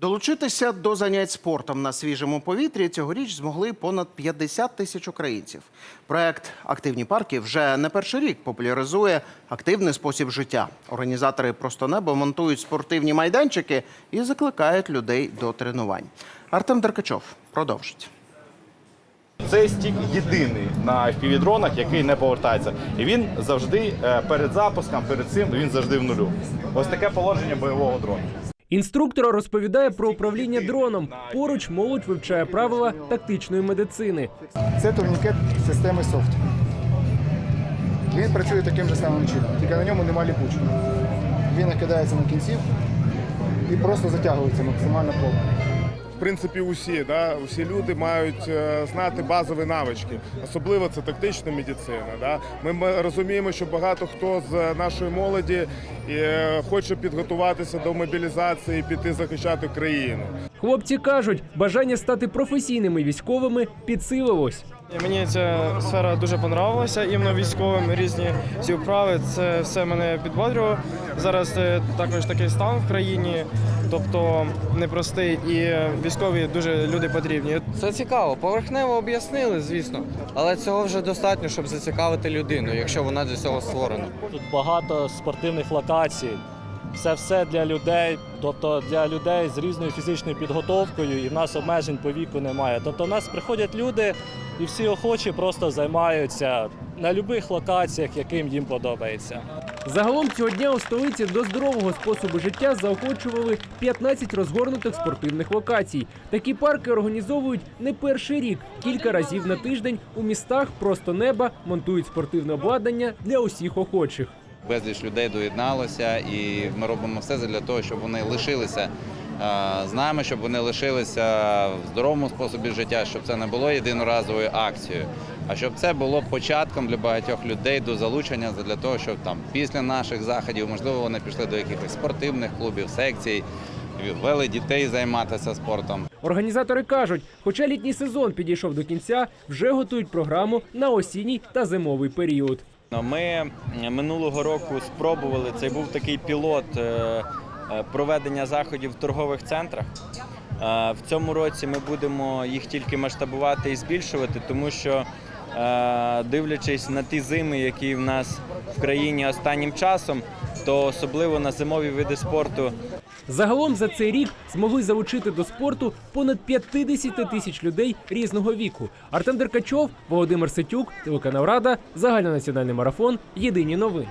Долучитися до занять спортом на свіжому повітрі цьогоріч змогли понад 50 тисяч українців. Проект Активні парки вже не перший рік популяризує активний спосіб життя. Організатори просто небо монтують спортивні майданчики і закликають людей до тренувань. Артем Деркачов продовжить. Цей стік єдиний на FPV-дронах, який не повертається. І він завжди е, перед запуском, перед цим він завжди в нулю. Ось таке положення бойового дрона. Інструктор розповідає про управління дроном. Поруч молодь вивчає правила тактичної медицини. Це турнікет системи софт. Він працює таким же самим чином, тільки на ньому немає ліпучки. Він накидається на кінців і просто затягується максимально повно. Принципі, усі, да, усі люди мають е, знати базові навички. Особливо це тактична медицина. Да. Ми, ми розуміємо, що багато хто з нашої молоді е, хоче підготуватися до мобілізації, піти захищати країну. Хлопці кажуть, бажання стати професійними військовими підсилилось. Мені ця сфера дуже понравилася, іменно військовим різні ці вправи. Це все мене підбодрювало. Зараз е, також такий стан в країні, тобто непростий, і військові дуже люди потрібні. Це цікаво. Поверхнево об'яснили, звісно, але цього вже достатньо, щоб зацікавити людину, якщо вона для цього створена. Тут багато спортивних локацій. Це все для людей, тобто для людей з різною фізичною підготовкою, і в нас обмежень по віку немає. Тобто в нас приходять люди і всі охочі просто займаються на будь-яких локаціях, яким їм подобається. Загалом цього дня у столиці до здорового способу життя заохочували 15 розгорнутих спортивних локацій. Такі парки організовують не перший рік. Кілька разів на тиждень у містах просто неба монтують спортивне обладнання для усіх охочих. Безліч людей доєдналося, і ми робимо все для того, щоб вони лишилися з нами, щоб вони лишилися в здоровому способі життя, щоб це не було єдиноразовою акцією, а щоб це було початком для багатьох людей до залучення для того, щоб там після наших заходів, можливо, вони пішли до якихось спортивних клубів, секцій, вели дітей займатися спортом. Організатори кажуть, хоча літній сезон підійшов до кінця, вже готують програму на осінній та зимовий період. Ми минулого року спробували, це був такий пілот е, е, проведення заходів в торгових центрах. Е, В цьому році ми будемо їх тільки масштабувати і збільшувати, тому що е, дивлячись на ті зими, які в нас в країні останнім часом, то особливо на зимові види спорту Загалом за цей рік змогли залучити до спорту понад 50 тисяч людей різного віку. Артем Деркачов, Володимир Сетюк, телеканал Рада, загальнонаціональний марафон. Єдині новини.